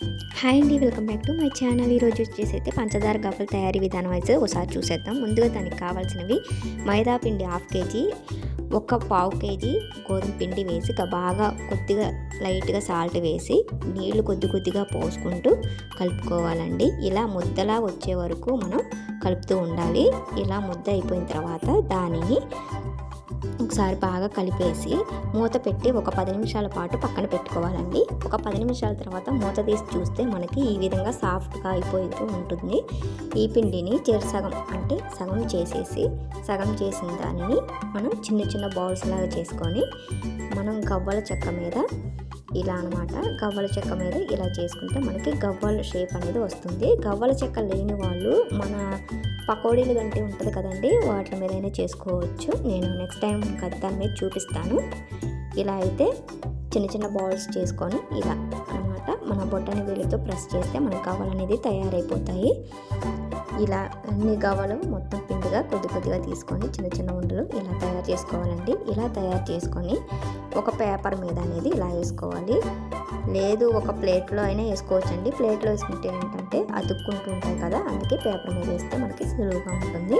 Hi అండి welcome back to my channel. ఈరోజు వచ్చేసి అయితే పంచదార గవ్వల తయారీ విధానం అయితే ఒకసారి చూసేద్దాం. ముందుగా దానికి కావాల్సినవి మైదా పిండి హాఫ్ కేజీ ఒక పావు కేజీ గోధుమ పిండి వేసి బాగా కొద్దిగా లైట్గా సాల్ట్ వేసి నీళ్ళు కొద్ది కొద్దిగా పోసుకుంటూ కలుపుకోవాలండి. ఇలా ముద్దలా వచ్చే వరకు మనం కలుపుతూ ఉండాలి. ఇలా ముద్ద అయిపోయిన తర్వాత దానిని ఒకసారి బాగా కలిపేసి మూత పెట్టి ఒక పది నిమిషాల పాటు పక్కన పెట్టుకోవాలండి. ఒక పది నిమిషాల తర్వాత మూత తీసి చూస్తే మనకి ఈ విధంగా సాఫ్ట్గా అయిపోతూ ఉంటుంది. ఈ పిండిని చేరు సగం అంటే సగం చేసేసి సగం చేసిన దానిని మనం చిన్న చిన్న బౌల్స్ లాగా చేసుకొని మనం గవ్వల చెక్క మీద ఇలా అనమాట గవ్వల చెక్క మీద ఇలా చేసుకుంటే మనకి గవ్వల షేప్ అనేది వస్తుంది. గవ్వల చెక్క లేని వాళ్ళు మన పకోడీలు కంటే ఉంటుంది కదండి వాటి మీదైనా చేసుకోవచ్చు. నేను నెక్స్ట్ టైం దాని మీద చూపిస్తాను. ఇలా అయితే చిన్న చిన్న బాల్స్ చేసుకొని ఇలా అనమాట మన బొట్టని వీళ్ళతో ప్రెస్ చేస్తే మన గవ్వలు అనేది తయారైపోతాయి. ఇలా అన్ని గవ్వలు మొత్తం పిండిగా కొద్ది కొద్దిగా తీసుకొని చిన్న చిన్న ఉండలు ఇలా తయారు చేసుకోవాలండి. ఇలా తయారు చేసుకొని ఒక పేపర్ మీద అనేది ఇలా వేసుకోవాలి. లేదు ఒక ప్లేట్లో అయినా వేసుకోవచ్చండి. ప్లేట్లో వేసుకుంటే ఏంటంటే అతుక్కుంటూ ఉంటాయి కదా అందుకే పేపర్ మీద వేస్తే మనకి సులువుగా ఉంటుంది.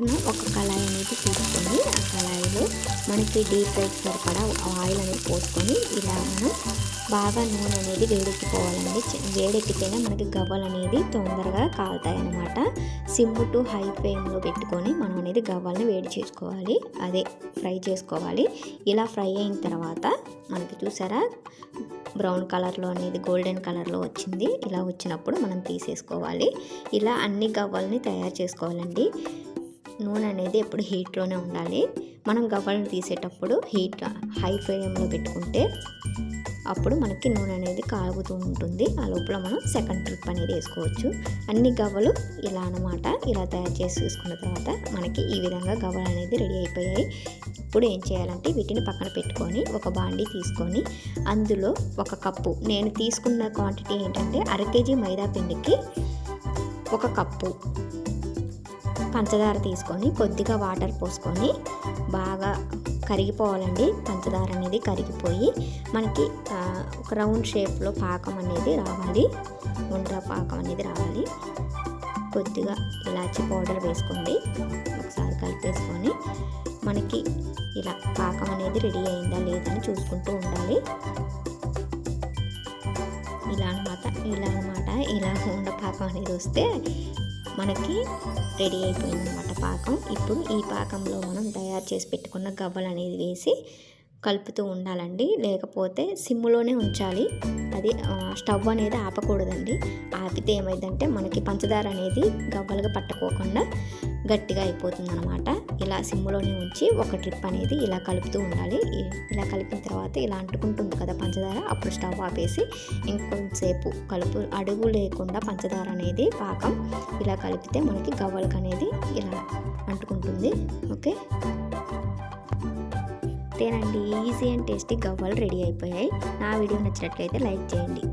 మనం ఒక కళాయి అనేది తీసుకొని ఆ కళాయిలో మనకి డీప్ ఫ్రై సరిపడా ఆయిల్ అనేది పోసుకొని ఇలా మనం బాగా నూనె అనేది వేడెక్కిపోవాలండి. వేడెక్కితేనే మనకి గవ్వలు అనేది తొందరగా కాలుతాయి అన్నమాట సిమ్ టు హై ఫ్లేమ్లో పెట్టుకొని మనం అనేది గవ్వల్ని వేడి చేసుకోవాలి. అదే ఫ్రై చేసుకోవాలి. ఇలా ఫ్రై అయిన తర్వాత మనకి చూసారా? బ్రౌన్ కలర్లో అనేది గోల్డెన్ కలర్లో వచ్చింది. ఇలా వచ్చినప్పుడు మనం తీసేసుకోవాలి. ఇలా అన్ని గవ్వల్ని తయారు చేసుకోవాలండి. నూనె అనేది ఎప్పుడు హీట్లోనే ఉండాలి. మనం గవ్వలను తీసేటప్పుడు హీట్ హై ఫ్లేమ్లో పెట్టుకుంటే అప్పుడు మనకి నూనె అనేది కాగుతూ ఉంటుంది. ఆ లోపల మనం సెకండ్ ట్రిప్ అనేది వేసుకోవచ్చు. అన్ని గవ్వలు ఇలా అన్నమాట. ఇలా తయారు చేసి చూసుకున్న తర్వాత మనకి ఈ విధంగా గవ్వలు అనేది రెడీ అయిపోయాయి. ఇప్పుడు ఏం చేయాలంటే వీటిని పక్కన పెట్టుకొని ఒక బాండి తీసుకొని అందులో ఒక కప్పు నేను తీసుకున్న క్వాంటిటీ ఏంటంటే అర కేజీ మైదా పిండికి ఒక కప్పు పంచదార తీసుకొని కొద్దిగా వాటర్ పోసుకొని బాగా కరిగిపోవాలండి. పంచదార అనేది కరిగిపోయి మనకి ఒక రౌండ్ షేప్లో పాకం అనేది రావాలి. ఉండ్ర పాకం అనేది రావాలి. కొద్దిగా ఇలాచి పౌడర్ వేసుకోండి. ఒకసారి కలిపేసుకొని మనకి ఇలా పాకం అనేది రెడీ అయిందా లేదని చూసుకుంటూ ఉండాలి. ఇలా అనమాట ఇలా అనమాట ఇలా ఉండ పాకం అనేది వస్తే మనకి రెడీ అయిపోయిందన్నమాట పాకం. ఇప్పుడు ఈ పాకంలో మనం తయారు చేసి పెట్టుకున్న గవ్వలు అనేది వేసి కలుపుతూ ఉండాలండి. లేకపోతే సిమ్లోనే ఉంచాలి. అది స్టవ్ అనేది ఆపకూడదండి. ఆపితే ఏమైందంటే మనకి పంచదార అనేది గవ్వలుగా పట్టుకోకుండా గట్టిగా అయిపోతుంది అనమాట ఇలా సిమ్లోనే ఉంచి ఒక ట్రిప్ అనేది ఇలా కలుపుతూ ఉండాలి. ఇలా కలిపిన తర్వాత ఇలా అంటుకుంటుంది కదా పంచదార అప్పుడు స్టవ్ ఆపేసి ఇంకొంతసేపు కలుపు అడుగు లేకుండా పంచదార అనేది పాకం ఇలా కలిపితే మనకి గవ్వలకు అనేది ఇలా అంటుకుంటుంది. ఓకే? అంతేనండి. ఈజీ అండ్ టేస్టీ గవ్వలు రెడీ అయిపోయాయి. నా వీడియో నచ్చినట్లయితే లైక్ చేయండి.